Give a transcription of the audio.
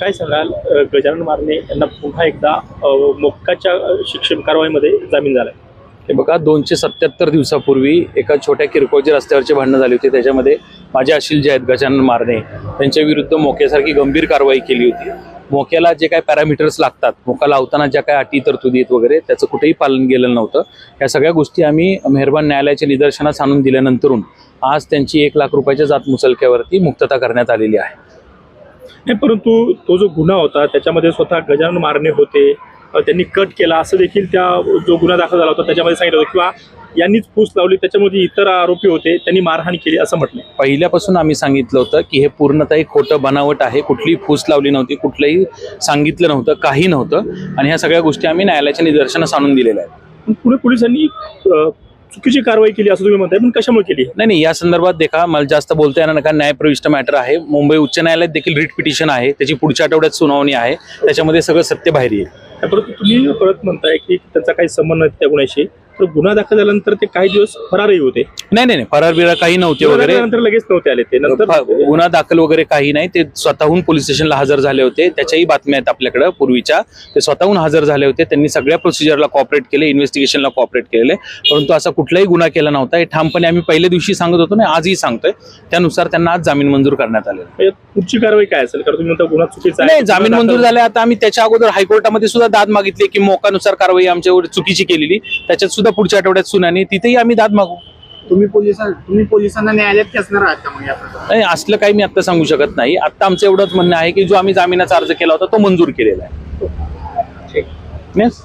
काय सांगाल? गजानन मारणे यांना पुन्हा एकदा मोक्काच्या शिक्षण कारवाईमध्ये जामीन झालाय. हे बघा दोनशे सत्याहत्तर दिवसापूर्वी एका छोट्या किरकोळच्या रस्त्यावरचे भांडणं झाली होती. त्याच्यामध्ये माझे अशील जे आहेत गजानन मारणे त्यांच्या विरुद्ध मोक्यासारखी गंभीर कारवाई केली होती. मोक्याला जे काय पॅरामीटर्स लागतात मोका लावताना ज्या काय अटी तरतुदी आहेत वगैरे त्याचं कुठेही पालन गेलं नव्हतं. या सगळ्या गोष्टी आम्ही मेहरबान न्यायालयाच्या निदर्शनास आणून दिल्यानंतरून आज त्यांची एक लाख रुपयाच्या जात मुचलक्यावरती मुक्तता करण्यात आलेली आहे. नाही परंतु तो जो गुन्हा होता त्याच्यामध्ये स्वतः गजानन मारणे होते त्यांनी कट केला असं देखील त्या जो गुन्हा दाखल झाला होता त्याच्यामध्ये सांगितलं होतं. किंवा यांनीच फूस लावली त्याच्यामध्ये इतर आरोपी होते त्यांनी मारहाण केली असं म्हटलं. पहिल्यापासून आम्ही सांगितलं होतं की हे पूर्णतः एक खोटं बनावट आहे. कुठलीही फूस लावली नव्हती कुठलंही सांगितलं नव्हतं काही नव्हतं. आणि ह्या सगळ्या गोष्टी आम्ही न्यायालयाच्या निदर्शनास आणून दिलेल्या आहेत. पण पोलिसांनी चुकीची कारवाई केली असं तुम्ही म्हणताय पण कशामुळे केली? नाही नाही या संदर्भात देखा मला जास्त बोलता येणार कारण न्यायप्रविष्ट मॅटर आहे. मुंबई उच्च न्यायालयात देखील रिट पिटिशन आहे. त्याची पुढच्या आठवड्यात सुनावणी आहे. त्याच्यामध्ये सगळं सत्य बाहेर येईल. परंतु तुम्ही परत म्हणताय की त्यांचा काही संबंध नाही त्या गुन्ह्याशी तर गुन्हा दाखल झाल्यानंतर ते काही दिवस फरारही होते. नाही नाही नाही फरार बिरार काही नव्हते वगैरे. नंतर लगेच नव्हते आले ते. नंतर फ- गुन्हा दाखल वगैरे काही नाही. ते स्वतःहून पोलीस स्टेशनला हजर झाले होते. त्याच्याही बातम्या आहेत आपल्याकडे पूर्वीच्या. ते स्वतःहून हजर झाले होते. त्यांनी सगळ्या प्रोसिजरला कॉपरेट केले इन्व्हेस्टिगेशनला कॉपरेट केले परंतु असा कुठलाही गुन्हा केला नव्हता. हे ठामपणे आम्ही पहिल्या दिवशी सांगत होतो ना आजही सांगतोय. त्यानुसार त्यांना आज जामीन मंजूर करण्यात आले म्हणजे पुढची कारवाई काय असेल? कारण तुम्ही म्हणता गुन्हा चुकीचा नाही जामीन गुन्हा मंजूर दाखल- झाले आता आम्ही त्याच्या अगोदर हायकोर्टामध्ये सुद्धा दाद मागितली की मोकानुसार कारवाई आमच्यावर चुकीची केलेली. त्याच्यात सुद्धा पुढच्या आठवड्यात सुनानी तिथेही आम्ही दाद मागू तुम्ही पोलिसां तुम्ही पोलिसांना न्यायालयात खेचणार आहात का मग या प्रकरणात? नाही असलं काही मी आता सांगू शकत नाही आता आमचं एवढंच म्हणणं आहे की जो आम्ही जामिनाचा अर्ज केला होता तो मंजूर केलेला आहे Yes?